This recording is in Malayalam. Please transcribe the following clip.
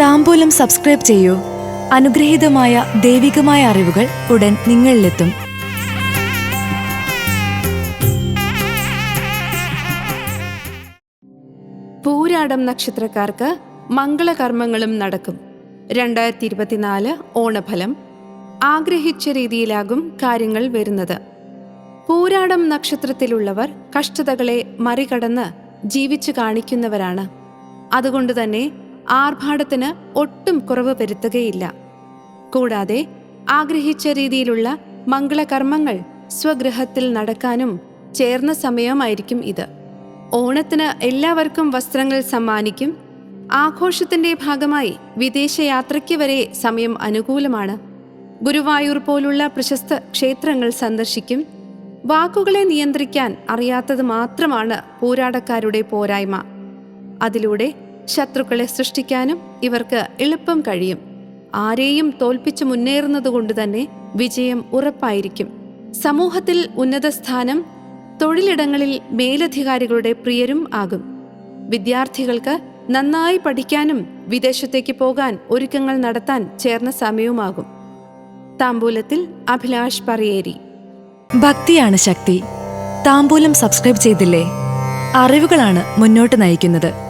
താമ്പൂലം സബ്സ്ക്രൈബ് ചെയ്യൂ. അനുഗ്രഹീതമായ ദൈവികമായ അറിവുകൾ ഉടൻ നിങ്ങളിലെത്തും. പൂരാടം നക്ഷത്രക്കാർക്ക് മംഗളകർമ്മങ്ങളും നടക്കും. രണ്ടായിരത്തി ഇരുപത്തിനാല് ഓണഫലം. ആഗ്രഹിച്ച രീതിയിലാകും കാര്യങ്ങൾ വരുന്നത്. പൂരാടം നക്ഷത്രത്തിലുള്ളവർ കഷ്ടതകളെ മറികടന്ന് ജീവിച്ചു കാണിക്കുന്നവരാണ്. അതുകൊണ്ട് തന്നെ ആർഭാടത്തിന് ഒട്ടും കുറവ് വരുത്തുകയില്ല. കൂടാതെ ആഗ്രഹിച്ച രീതിയിലുള്ള മംഗളകർമ്മങ്ങൾ സ്വഗൃഹത്തിൽ നടക്കാനും ചേർന്ന സമയമായിരിക്കും ഇത്. ഓണത്തിന് എല്ലാവർക്കും വസ്ത്രങ്ങൾ സമ്മാനിക്കും. ആഘോഷത്തിന്റെ ഭാഗമായി വിദേശയാത്രയ്ക്ക് വരെ സമയം അനുകൂലമാണ്. ഗുരുവായൂർ പോലുള്ള പ്രശസ്ത ക്ഷേത്രങ്ങൾ സന്ദർശിക്കും. വാക്കുകളെ നിയന്ത്രിക്കാൻ അറിയാത്തത് മാത്രമാണ് പോരാടക്കാരുടെ പോരായ്മ. അതിലൂടെ ശത്രുക്കളെ സൃഷ്ടിക്കാനും ഇവർക്ക് എളുപ്പം കഴിയും. ആരെയും തോൽപ്പിച്ച് മുന്നേറുന്നതുകൊണ്ട് തന്നെ വിജയം ഉറപ്പായിരിക്കും. സമൂഹത്തിൽ ഉന്നത സ്ഥാനം തൊഴിലിടങ്ങളിൽ മേലധികാരികളുടെ പ്രിയരും ആകും. വിദ്യാർത്ഥികൾക്ക് നന്നായി പഠിക്കാനും വിദേശത്തേക്ക് പോകാൻ ഒരുക്കങ്ങൾ നടത്താൻ ചേർന്ന സമയവുമാകും. താമ്പൂലത്തിൽ അഭിലാഷ് പറയേരി. ഭക്തിയാണ് ശക്തി. താമ്പൂലം സബ്സ്ക്രൈബ് ചെയ്തില്ലേ? അറിവുകളാണ് മുന്നോട്ട് നയിക്കുന്നത്.